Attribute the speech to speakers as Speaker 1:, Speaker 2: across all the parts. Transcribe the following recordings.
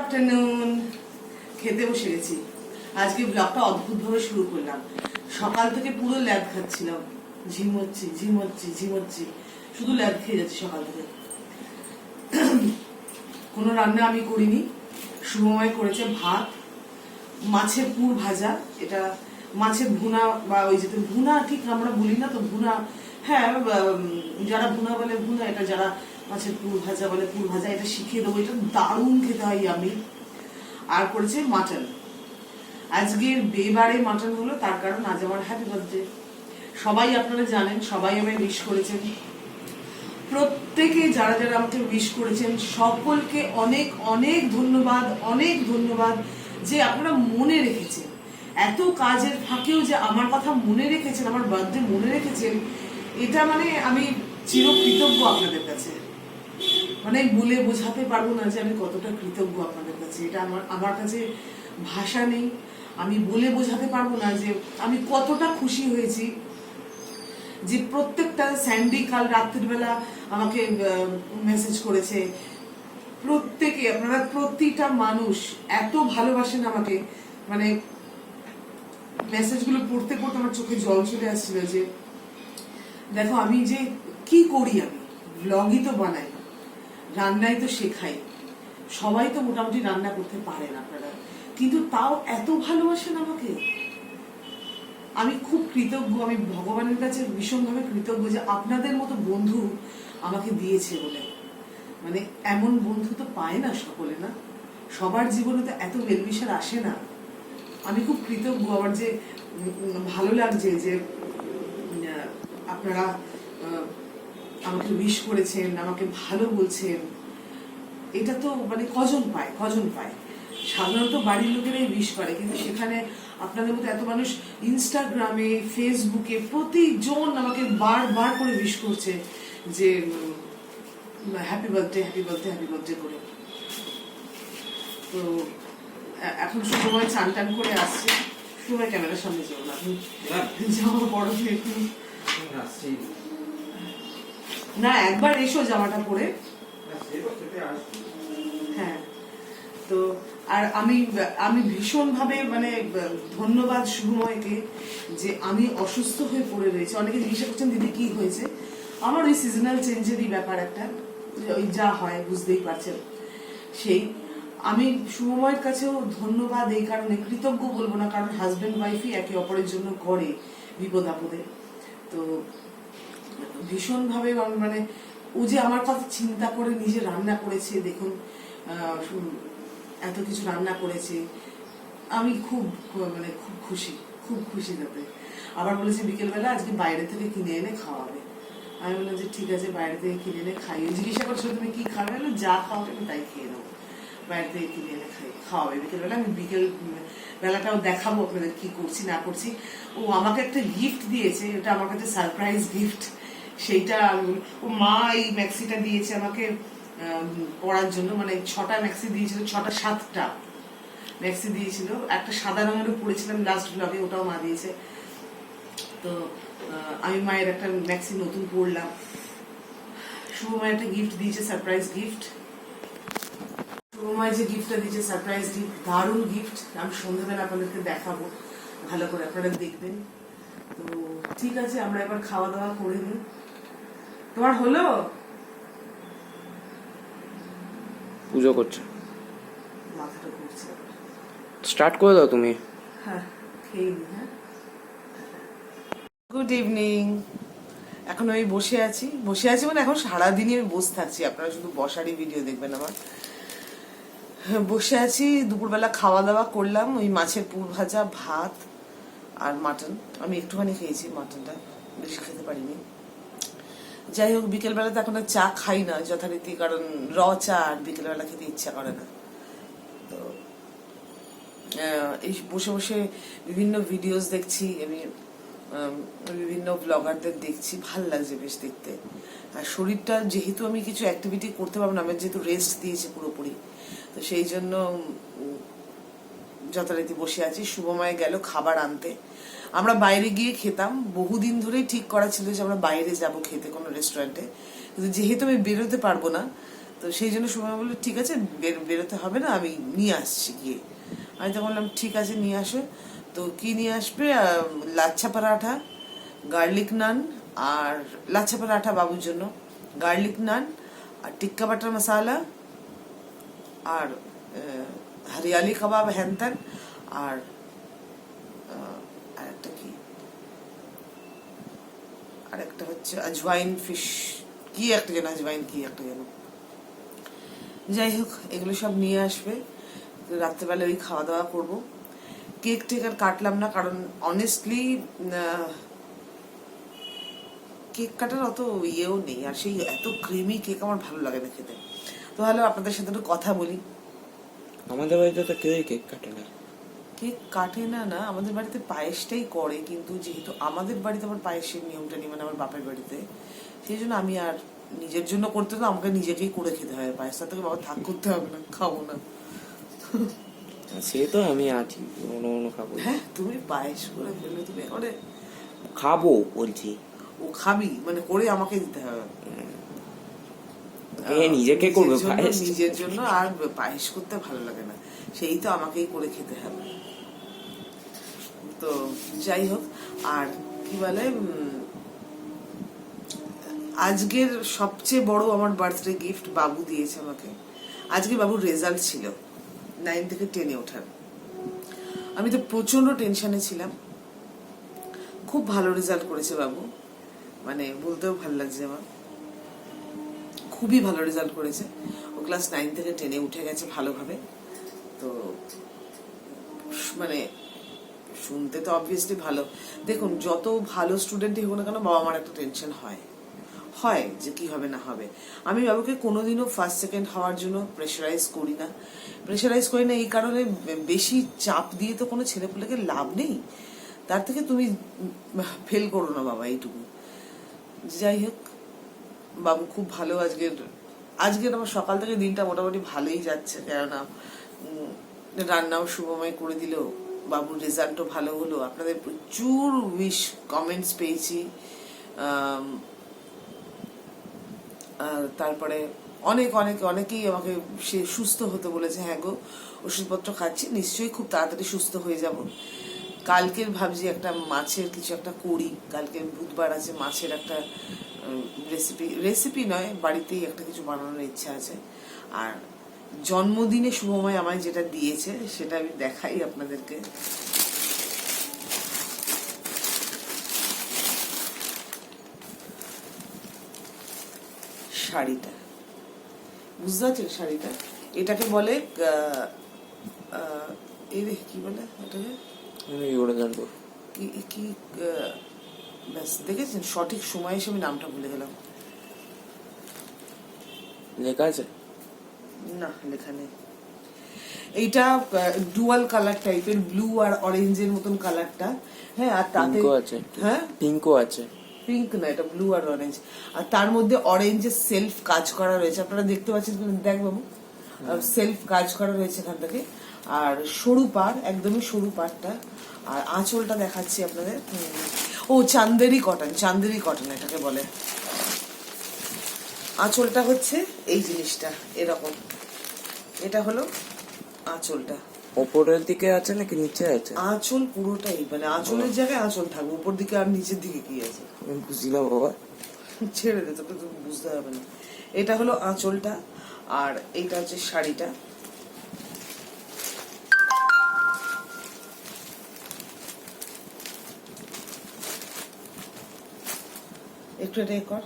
Speaker 1: Afternoon খেতে বসে গেছি। আজকে ব্লগটা শুরু করলাম। সকাল থেকে পুরো ল্যাদ খাচ্ছিলাম। শুধু ল্যাদ খেয়ে যাচ্ছি সকাল থেকে। কোনো রান্না আমি করিনি। শুভময় করেছে ভাত মাছের পুর ভাজা, এটা মাছের ভুনা বা ওই যে ভুনা ঠিক আমরা বলি না তো ভুনা। হ্যাঁ যারা ভুনা বলে ভুনা, এটা যারা মাছের পুর ভাজা বলে পুর ভাজা এটা শিখিয়ে দেবো, এটা দারুণ খেতে হয় আমি আর করেছে মাটন। আজকের বেবারে মাটন হলো তার কারণ আজ আমার হ্যাপি বার্থডে সবাই আপনারা জানেন, সবাই আমায় উইশ করেছেন। প্রত্যেকে যারা যারা আমাকে উইশ করেছেন, সকলকে অনেক অনেক ধন্যবাদ অনেক ধন্যবাদ যে আপনারা মনে রেখেছেন। এত কাজের ফাঁকেও যে আমার কথা মনে রেখেছেন, আমার বার্থডে মনে রেখেছেন, এটা মানে আমি চিরকৃতজ্ঞ আপনাদের কাছে। মানে বলে বোঝাতে পারব না যে আমি কতটা কৃতজ্ঞ আপনাদের কাছে। এটা আমার আমার কাছে ভাষা নেই। আমি বলে বোঝাতে পারব না যে আমি কতটা খুশি হয়েছি যে প্রত্যেকটা স্যান্ডি কাল রাত্রিবেলা আমাকে মেসেজ করেছে। প্রত্যেকে, আপনারা প্রতিটা মানুষ এত ভালোবাসেন আমাকে। মানে মেসেজগুলো পড়তে পড়তে আমার চোখে জল চলে আসছিল যে, দেখো আমি যে কি করি আমি? ব্লগই তো বানাই। রান্নাই তো শেখাই। সবাই তো মোটামুটি রান্না করতে পারেন আপনারা। কিন্তু তাও এত ভালোবাসেন আমাকে। আমি খুব কৃতজ্ঞ, আমি ভগবানের কাছে ভীষণভাবে কৃতজ্ঞ যে আপনাদের মতো বন্ধু আমাকে দিয়েছে বলে। মানে এমন বন্ধু তো পায় না সকলে না? সবার জীবনে তো এত মেলমিশার আসে না। আমি খুব কৃতজ্ঞ আমার যে ভালো লাগছে যে আপনারা আমাকে উইশ করেছেন আমাকে ভালো বলছেন। এটা তো মানে কজন পায়? কজন পায়? সাধারণত বাড়ির লোকেরাই উইশ করে কিন্তু সেখানে আপনাদের মতো এত মানুষ ইনস্টাগ্রামে ফেসবুকে প্রতিজন আমাকে বারবার করে উইশ করছে যে happy birthday happy birthday happy birthday করে। তো এখন সময় চান টান করে আসছে। সময় ক্যামেরার সামনে যাব না। আপনি বড় একটু না, একবার এসো জামাটা পরে। হ্যাঁ। তো, আর আমি আমি ভীষণভাবে মানে ধন্যবাদ শুভময়কে যে আমি অসুস্থ হয়ে পড়ে রয়েছে। অনেকে জিজ্ঞাসা করছেন, দিদি, কি হয়েছে? আমার ওই সিজনাল চেঞ্জেরই ব্যাপার একটা ওই যা হয়, বুঝতেই পারছেন। সেই, আমি শুভময়ের কাছেও ধন্যবাদ এই কারণে, কৃতজ্ঞ বলব না, কারণ হাজব্যান্ড ওয়াইফই একে অপরের জন্য করে বিপদ আপদে। তো ভীষণভাবে মানে ও যে আমার কথা চিন্তা করে নিজে রান্না করেছে, দেখুন এত কিছু রান্না করেছে, আমি খুব, খুব- মানে খুব খুশি খুব খুশি তাতে। আবার বলেছে বিকেলবেলা আজকে বাইরে থেকে কিনে এনে খাওয়াবে। আমি বললাম যে ঠিক আছে, বাইরে থেকে কিনে এনে খাইয়ে জিজ্ঞাসা করছ, তুমি কি খাবে? বলল যা খাওয়াবে আমি তাই খেয়ে নেব বাইরে থেকে কিনে এনে খাই, খাওয়াবে বিকেলবেলা। আমি বিকেল, বেলাটাও দেখাবো আপনাদের কি করছি, না করছি। ও আমাকে একটা গিফট দিয়েছে, এটা আমার কাছে সারপ্রাইজ গিফট সেইটা ও মা এই ম্যাক্সিটা দিয়েছে আমাকে আম, পরার জন্য মানে ছটা ম্যাক্সি দিয়েছিল ছটা সাতটা ম্যাক্সি দিয়েছিল। একটা সাদা রঙেরও পরেছিলাম লাস্ট ব্লগে ওটাও মা দিয়েছে। তো আমি মায়ের একটা ম্যাক্সি নতুন পরলাম শুভ মায়ের একটা গিফট দিয়েছে সারপ্রাইজ গিফট শুভময় যে গিফটটা দিয়েছে সারপ্রাইজ গিফট দারুণ গিফট আমি সন্ধ্যাবেলা আপনাদেরকে দেখাবো ভালো করে আপনারা দেখবেন। তো ঠিক আছে আমরা এবার খাওয়া দাওয়া করে নিই। তোমার হলো?
Speaker 2: পুজো করছে।
Speaker 1: মাথাটা ঘুরছে।
Speaker 2: স্টার্ট করে দাও তুমি।
Speaker 1: হ্যাঁ খেয়ে নি হ্যাঁ। গুড ইভিনিং এখন আমি বসে আছি। বসে আছি মানে এখন সারাদিনই আমি বসে থাকছি। আপনারা শুধু বসারই ভিডিও দেখবেন আমার হ্যাঁ, বসে আছি। দুপুরবেলা খাওয়া দাওয়া করলাম। ওই মাছের পুর ভাজা ভাত আর মাটন। আমি একটুখানি খেয়েছি মাটনটা। বেশি খেতে পারিনি। যাই হোক বিকেলবেলা তো এখন আর চা খাই না যথারীতি, কারণ র চা আর বিকেলবেলা খেতে ইচ্ছা করে না। তো এই বসে বসে বিভিন্ন ভিডিওস দেখছি, আমি বিভিন্ন ব্লগারদের দেখছি, ভালো লাগছে বেশ দেখতে। আর শরীরটা যেহেতু আমি কিছু অ্যাক্টিভিটি করতে পারব না, আমার যেহেতু রেস্ট দিয়েছি পুরোপুরি, তো সেই জন্য যথারীতি বসে আছি। শুভময় গেল খাবার আনতে। আমরা বাইরে গিয়ে খেতাম। বহুদিন ধরেই ঠিক করা ছিল যে আমরা বাইরে যাব খেতে কোনো রেস্টুরেন্টে কিন্তু যেহেতু আমি বেরোতে পারব না তো সেই জন্য সময় বলল ঠিক আছে বের- বেরোতে হবে না আমি নিয়ে আসছি গিয়ে। আমি তো বললাম ঠিক আছে নিয়ে আসো। তো কি নিয়ে আসবে? লাচ্ছা পরাঠা গার্লিক নান আর লাচ্ছা পরাঠা বাবুর জন্য। গার্লিক নান আর টিক্কা বাটার মশালা আর হরিয়ালি কাবাব আহ, আর একটা কি আর একটা হচ্ছে আজওয়াইন ফিশ। কি একটা যেন, আজওয়াইন কি একটা যেন। যাই হোক, এগুলো সব নিয়ে আসবে। রাত্রেবেলা ওই খাওয়া দাওয়া কেক টেক আর কাটলাম না, কারণ অনেস্টলি কেক কাটার অত ইয়েও নেই। আর সেই এত ক্রিমি কেক আমার ভালো লাগে না খেতে। তো হ্যালো, আপনাদের সাথে একটু কথা বলি।
Speaker 2: আমাদের বাড়িতে তো কেউই কেক কাটে না।
Speaker 1: কেক কাটে না না আমাদের বাড়িতে পায়েসটাই করে কিন্তু যেহেতু আমাদের বাড়িতে আমার পায়েসের নিয়মটা নেই মানে আমার বাপের বাড়িতে সেই জন্য আমি আর নিজের জন্য করতে তো আমাকে নিজেকেই করে খেতে হয় পায়েসটা থেকে বাবা থাক করতে হবে না খাব না।
Speaker 2: সে তো আমি আছি অন্য অন্য খাব
Speaker 1: হ্যাঁ তুমি পায়েস করে ফেললে তুমি একেবারে
Speaker 2: খাব বলছি।
Speaker 1: ও খাবি মানে করে আমাকে দিতে হবে।
Speaker 2: করবে পায়েস?
Speaker 1: নিজের জন্য আর পায়েস করতে ভালো লাগে না। সেই তো আমাকেই করে খেতে হবে। তো যাই হোক আর কি বলে আজকের সবচেয়ে বড় আমার বার্থডে গিফট বাবু দিয়েছে আমাকে। আজকে বাবুর রেজাল্ট ছিল নাইন থেকে টেনে ওঠার। আমি তো প্রচণ্ড টেনশনে ছিলাম। খুব ভালো রেজাল্ট করেছে বাবু। মানে বলতেও ভালো লাগছে আমার। খুবই ভালো রেজাল্ট করেছে। ও ক্লাস নাইন থেকে টেনে উঠে গেছে ভালোভাবে। তো মানে শুনতে তো অবভিয়াসলি ভালো। দেখুন, যত ভালো স্টুডেন্টই হোক না কেন বাবা মার একটা টেনশন হয়। হয় যে কি হবে না হবে। আমি বাবুকে কোনোদিনও ফার্স্ট সেকেন্ড হওয়ার জন্য প্রেশারাইজ করি না। প্রেশারাইজ করি না এই কারণে বেশি চাপ দিয়ে তো কোনো ছেলেপুলেকে লাভ নেই। তার থেকে তুমি ফেল করো না বাবা এইটুকু। যাই হোক বাবু, খুব ভালো আজকের আজকের আমার সকাল থেকে দিনটা মোটামুটি ভালোই যাচ্ছে, কেননা রান্নাও শুভময় করে দিল, বাবুর রেজাল্টও ভালো হলো, আপনাদের প্রচুর উইশ কমেন্টস পেয়েছি তারপরে অনেক অনেক, অনেকেই আমাকে সে সুস্থ হতে বলেছে হ্যাঁ গো, ওষুধপত্র খাচ্ছি, নিশ্চয়ই খুব তাড়াতাড়ি সুস্থ হয়ে যাব। কালকের ভাবছি একটা মাছের কিছু একটা করি কালকে বুধবার আছে মাছের একটা রেসিপি রেসিপি নয় বাড়িতেই একটা কিছু বানানোর ইচ্ছা আছে। আর জন্মদিনে শুভময় আমায় যেটা দিয়েছে সেটা আমি দেখাই আপনাদেরকে। শাড়িটা। বুঝতে পারছেন শাড়িটা? এটাকে বলে এই রে, কি বলে এটাকে?
Speaker 2: কি
Speaker 1: কি ব্যাস দেখেছেন? সঠিক সময় এসে আমি নামটা ভুলে গেলাম।
Speaker 2: লেখা আছে?
Speaker 1: না লেখা নেই। এইটা ডুয়াল কালার টাইপের ব্লু আর অরেঞ্জের মতন কালারটা হ্যাঁ আর তাতে
Speaker 2: আছে।
Speaker 1: হ্যাঁ?
Speaker 2: পিঙ্কও আছে।
Speaker 1: পিঙ্ক না এটা ব্লু আর অরেঞ্জ আর তার মধ্যে অরেঞ্জের সেলফ কাজ করা রয়েছে। আপনারা দেখতে পাচ্ছেন দেখ বাবু। সেলফ কাজ করা রয়েছে এখান থেকে। আর সরু পাড় একদমই সরু পাড়টা। আর আঁচলটা দেখাচ্ছি আপনাদের। ও চান্দেরি কটন চান্দেরি কটন এটাকে বলে। আঁচলটা হচ্ছে এই জিনিসটা এরকম। এটা হলো আঁচলটা।
Speaker 2: ওপরের দিকে আছে নাকি নিচে আছে?
Speaker 1: আঁচল পুরোটাই মানে আঁচলের জায়গায় আঁচল থাকবে উপর দিকে আর নিচের দিকে কি আছে?
Speaker 2: বুঝলাম বাবা।
Speaker 1: ছেড়ে দে তোকে তো বুঝতে হবে না। এটা হলো আঁচলটা আর এইটা হচ্ছে শাড়িটা। একটু কর।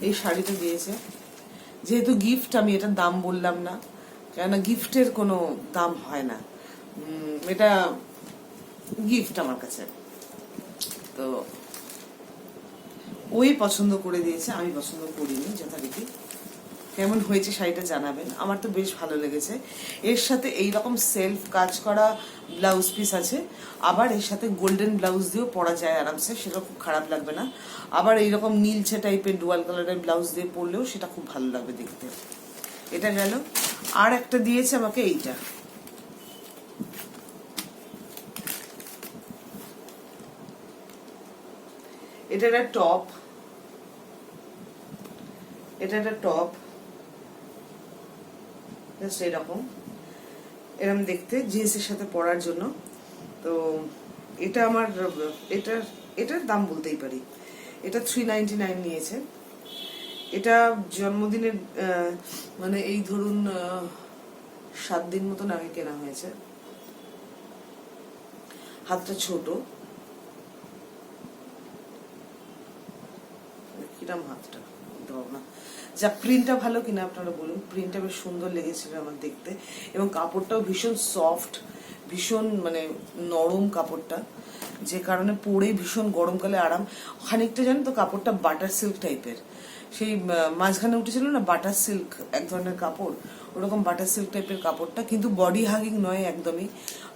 Speaker 1: এই শাড়িটা দিয়েছে। যেহেতু গিফট আমি এটার দাম বললাম না, কেননা গিফটের কোনো দাম হয় না। এটা গিফট আমার কাছে। তো, ওই পছন্দ করে দিয়েছে, আমি পছন্দ করিনি যথারীতি। কেমন হয়েছে শাড়িটা জানাবেন। আমার তো বেশ ভালো লেগেছে। এর সাথে এই রকম সেলফ কাজ করা ব্লাউজ পিস আছে। আবার এর সাথে গোল্ডেন ব্লাউজ দিয়েও পরা যায় আরামসে সেটা খুব খারাপ লাগবে না। আবার এইরকম নীলছে টাইপের ডুয়াল কালারের ব্লাউজ দিয়ে পরলেও সেটা খুব ভালো লাগবে দেখতে। এটা গেল। আর একটা দিয়েছে আমাকে এইটা। এটা একটা টপ এটা একটা টপ জাস্ট এরকম এরকম দেখতে জিন্স এর সাথে পরার জন্য। তো এটা আমার এটার এটার দাম বলতেই পারি। এটা থ্রি নাইনটি নাইন নিয়েছে। এটা জন্মদিনের মানে এই ধরুন সাত দিন মতন আগে কেনা হয়েছে। হাতটা ছোট। কিরাম হাতটা? যা প্রিন্টটা ভালো কিনা আপনারা বলুন। প্রিন্টটা বেশ সুন্দর লেগেছিল আমার দেখতে। এবং কাপড়টাও ভীষণ সফট ভীষণ মানে নরম কাপড়টা। যে কারণে পরে ভীষণ গরমকালে আরাম। খানিকটা জানেন তো কাপড়টা বাটার সিল্ক টাইপের সেই মাঝখানে উঠেছিল না বাটার সিল্ক এক ধরনের কাপড়? ওরকম বাটার সিল্ক টাইপের কাপড়টা। কিন্তু বডি হাগিং নয় একদমই।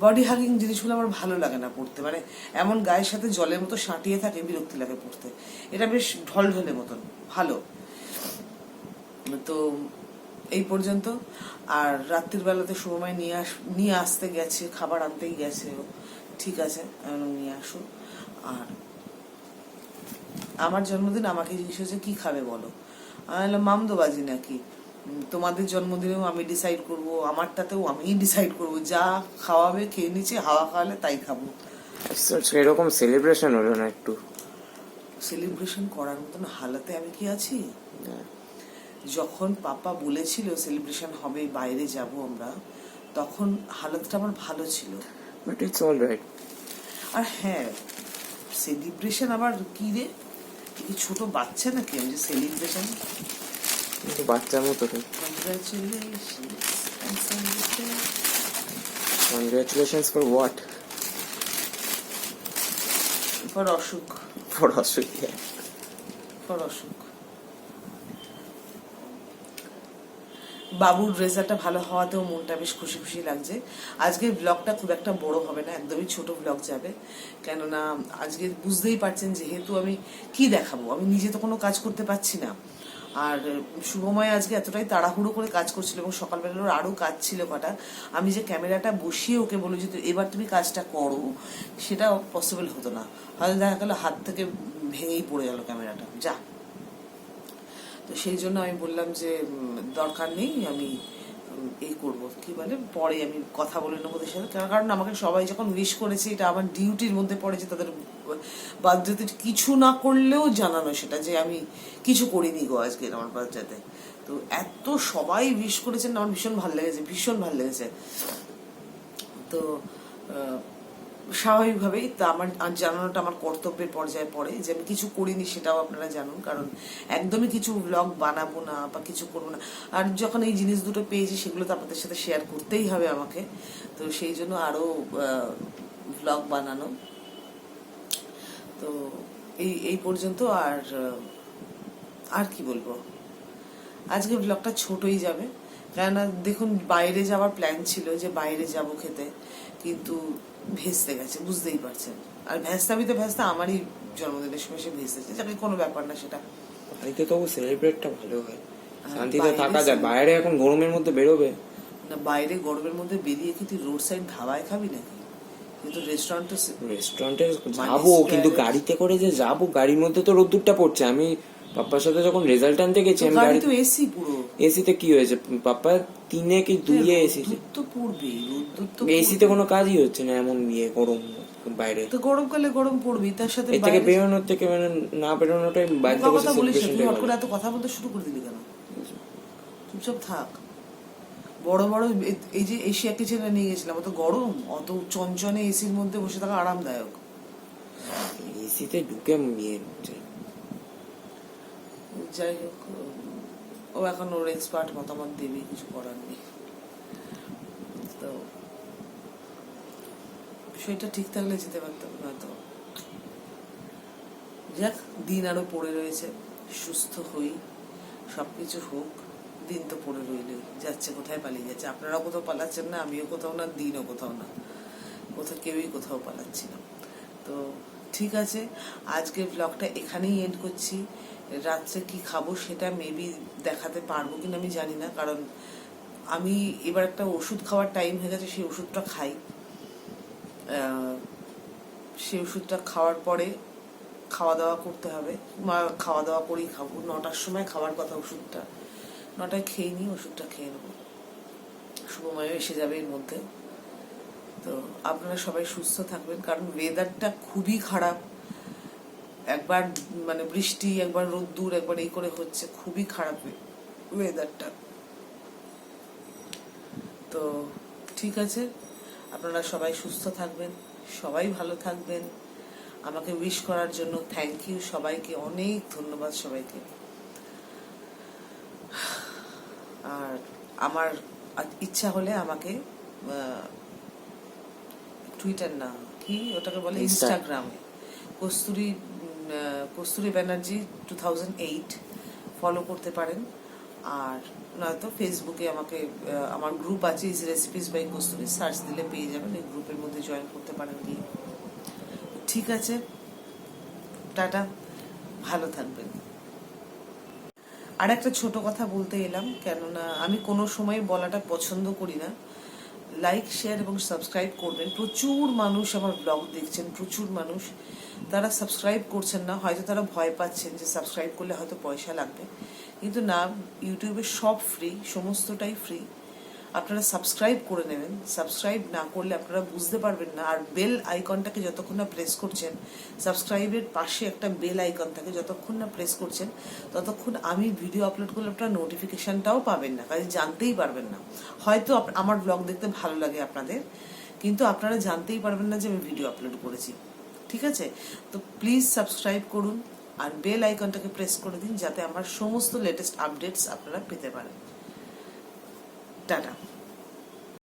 Speaker 1: বডি হাগিং জিনিসগুলো আমার ভালো লাগে না পড়তে মানে এমন গায়ের সাথে জলের মতো সাঁটিয়ে থাকে, বিরক্তি লাগে পড়তে এটা বেশ ঢলঢলে মতন, ভালো। তো এই পর্যন্ত। আর রাত্রির বেলাতে সময় নিয়ে আস নিয়ে আসতে গেছে খাবার আনতেই গেছে ও। ঠিক আছে নিয়ে আসো আর আমার জন্মদিন আমাকে জিজ্ঞেস হয়েছে কি খাবে বলো? আমি বললাম মামদোবাজি নাকি? তোমাদের জন্মদিনেও আমি ডিসাইড করব আমারটাতেও আমিই ডিসাইড করব। যা খাওয়াবে খেয়ে নিচ্ছে হাওয়া খাওয়ালে তাই খাব।
Speaker 2: সেরকম সেলিব্রেশন হলো না একটু?
Speaker 1: সেলিব্রেশন করার মতন হালাতে আমি কি আছি। যখন পাপা বলেছিল সেলিব্রেশন হবে বাইরে যাব আমরা তখন হালতটা আমার ভালো ছিল।
Speaker 2: বাট ইটস অল রাইট
Speaker 1: আর হ্যাঁ সেলিব্রেশন আবার কি রে? কি ছোট বাচ্চা নাকি আমি যে সেলিব্রেশন
Speaker 2: কিন্তু বাচ্চার মতো তো। কনগ্রাচুলেশনস ফর হোয়াট
Speaker 1: ফর অসুখ।
Speaker 2: ফর অস্ট্রেলিয়া
Speaker 1: ফর অসুখ। বাবুর রেজাল্টটা ভালো হওয়াতেও মনটা বেশ খুশি খুশি লাগছে। আজকের ব্লগটা খুব একটা বড় হবে না, একদমই ছোট ব্লগ যাবে। কেননা, আজকে বুঝতেই পারছেন যেহেতু আমি কি দেখাবো, আমি নিজে তো কোনো কাজ করতে পারছি না। আর শুভময় আজকে এতটাই তাড়াহুড়ো করে কাজ করছিল এবং সকালবেলা ওর আরও কাজ ছিল কটা, আমি যে ক্যামেরাটা বসিয়ে ওকে বলো যে এবার তুমি কাজটা করো সেটা পসিবল হতো না। হয়তো দেখা গেলো হাত থেকে ভেঙেই পড়ে গেল ক্যামেরাটা। যা। তো সেই জন্য আমি বললাম যে দরকার নেই, আমি এই করব। কি বলে? পরে আমি কথা বলে নেব ওদের সাথে। কারণ- কারণ আমাকে সবাই যখন উইশ করেছে, এটা আমার ডিউটির মধ্যে পড়ে যে, তাদের বার্থডেতে কিছু না করলেও জানানো সেটা যে, আমি কিছু করিনি গো আজকে আমার বার্থডেতে। তো এত সবাই উইশ করেছেন, আমার ভীষণ ভালো লেগেছে, ভীষণ ভালো লেগেছে। তো স্বাভাবিকভাবেই তা আমার জানানোটা আমার কর্তব্যের পর্যায়ে পড়ে যে আমি কিছু করিনি সেটাও আপনারা জানুন, কারণ একদমই কিছু ব্লগ বানাবো না বা কিছু করব না। আর যখন এই জিনিস দুটো পেয়েছি সেগুলো তো আপনাদের সাথে শেয়ার করতেই হবে আমাকে। তো সেই জন্য আরও ব্লগ বানানো। তো এই এই পর্যন্ত আর আর কি বলব? আজকে ব্লগটা ছোটই যাবে। কেননা দেখুন বাইরে যাওয়ার প্ল্যান ছিল যে বাইরে যাব খেতে কিন্তু ভেস্তে গেছে বুঝতেই পারছেন। আর ভেস্তাবি তো ভেস্তা আমারই জন্মদিনের সময় সে ভেস্তেছে যাকে কোনো ব্যাপার না সেটা।
Speaker 2: বাড়িতে তবু সেলিব্রেটটা ভালো হয়। শান্তিতে থাকা যায়। বাইরে এখন গরমের মধ্যে বেরোবে।
Speaker 1: না বাইরে গরমের মধ্যে বেরিয়ে কি তুই রোড সাইড ধাবায় খাবি নাকি? কিন্তু রেস্টুরেন্ট
Speaker 2: রেস্টুরেন্টে
Speaker 1: মানে
Speaker 2: যাব কিন্তু গাড়িতে করে যে যাব গাড়ির মধ্যে তো রোদ্দুরটা পড়ছে। আমি পাপ্পার সাথে যখন রেজাল্ট আনতে গেছি আমি
Speaker 1: গাড়ি তো এসি পুরো।
Speaker 2: এসিতে কি হয়েছে? পাপ্পা তিনে কি দুইয়ে এসি
Speaker 1: তো? পড়বে রোদ্দুর তো
Speaker 2: এসিতে কোনো কাজই হচ্ছে না এমন ইয়ে গরম বাইরে।
Speaker 1: তো গরমকালে গরম পড়বি তার সাথে
Speaker 2: এর থেকে বেরোনোর থেকে মানে না বেরোনোটাই
Speaker 1: বোকা
Speaker 2: বসে
Speaker 1: তুই হট করে এত কথা বলতে শুরু করে দিলি কেন? চুপচাপ থাক। বড় বড় এই যে এশিয়া কিচেনে নিয়ে গেছিলাম অত গরম অত চঞ্চনে এসির মধ্যে বসে থাকা আরামদায়ক।
Speaker 2: এসিতে ঢুকে ইয়ে।
Speaker 1: যাই হোক, ও এখন ওর এক্সপার্ট মতামত দেবে, কিছু করার নেই। তো বিষয়টা ঠিক থাকলে যেতে পারতাম হয়তো যাক, দিন আরও পড়ে রয়েছে, সুস্থ হই, সবকিছু হোক, দিন তো পড়ে রইলে যাচ্ছে কোথায় পালিয়ে যাচ্ছে? আপনারাও কোথাও পালাচ্ছেন না, আমিও কোথাও না, দিনও কোথাও না। কোথাও কেউই কোথাও পালাচ্ছি না। তো ঠিক আছে, আজকের ব্লগটা এখানেই এন্ড করছি। রাত্রে কি খাব সেটা মেবি দেখাতে পারব কিনা আমি জানি না, কারণ আমি এবার একটা ওষুধ খাওয়ার টাইম হয়ে গেছে, সেই ওষুধটা খাই। সেই ওষুধটা খাওয়ার পরে খাওয়া দাওয়া করতে হবে মা খাওয়া দাওয়া করেই খাব। নটার সময় খাওয়ার কথা ওষুধটা। নটায় খেয়ে নিই ওষুধটা খেয়ে নেব। শুভময় এসে যাবে এর মধ্যে। তো আপনারা সবাই সুস্থ থাকবেন, কারণ ওয়েদারটা খুবই খারাপ। একবার মানে বৃষ্টি একবার রোদ্দুর একবার এই করে হচ্ছে। খুবই খারাপ ওয়েদারটা তো ঠিক আছে আপনারা সবাই সুস্থ থাকবেন সবাই ভালো থাকবেন। আমাকে উইশ করার জন্য থ্যাংক ইউ সবাইকে অনেক ধন্যবাদ সবাইকে। আর আমার ইচ্ছা হলে আমাকে টুইটার না কি ওটাকে বলে? ইনস্টাগ্রামে Kasturi Kasturi Banerjee two thousand eight follow করতে পারেন। আর নয়তো ফেসবুকে আমাকে আমার গ্রুপ আছে easy recipes by Kasturi. Search দিলে পেয়ে যাবেন, এই গ্রুপের মধ্যে জয়েন করতে পারেন গিয়ে। ঠিক আছে, টাটা, ভালো থাকবেন। আর একটা ছোট কথা বলতে এলাম, কেননা আমি কোনো সময় বলাটা পছন্দ করি না। লাইক শেয়ার এবং সাবস্ক্রাইব করবেন। প্রচুর মানুষ আমার ব্লগ দেখছেন, প্রচুর মানুষ। তারা সাবস্ক্রাইব করছেন না, হয়তো তারা ভয় পাচ্ছেন যে সাবস্ক্রাইব করলে হয়তো পয়সা লাগবে। কিন্তু না ইউটিউবে সব ফ্রি সমস্তটাই ফ্রি আপনারা সাবস্ক্রাইব করে নেবেন। সাবস্ক্রাইব না করলে আপনারা বুঝতে পারবেন না। আর বেল আইকনটাকে যতক্ষণ না প্রেস করছেন সাবস্ক্রাইবের পাশে একটা বেল আইকন থাকে, যতক্ষণ না প্রেস করছেন, ততক্ষণ আমি ভিডিও আপলোড করলে আপনারা নোটিফিকেশনটাও পাবেন না। কাজে জানতেই পারবেন না। হয়তো আমার ব্লগ দেখতে ভালো লাগে আপনাদের, কিন্তু আপনারা জানতেই পারবেন না যে আমি ভিডিও আপলোড করেছি। ঠিক আছে? তো প্লিজ সাবস্ক্রাইব করুন আর বেল আইকনটাকে প্রেস করে দিন, যাতে আমার সমস্ত লেটেস্ট আপডেটস আপনারা পেতে পারেন। টাটা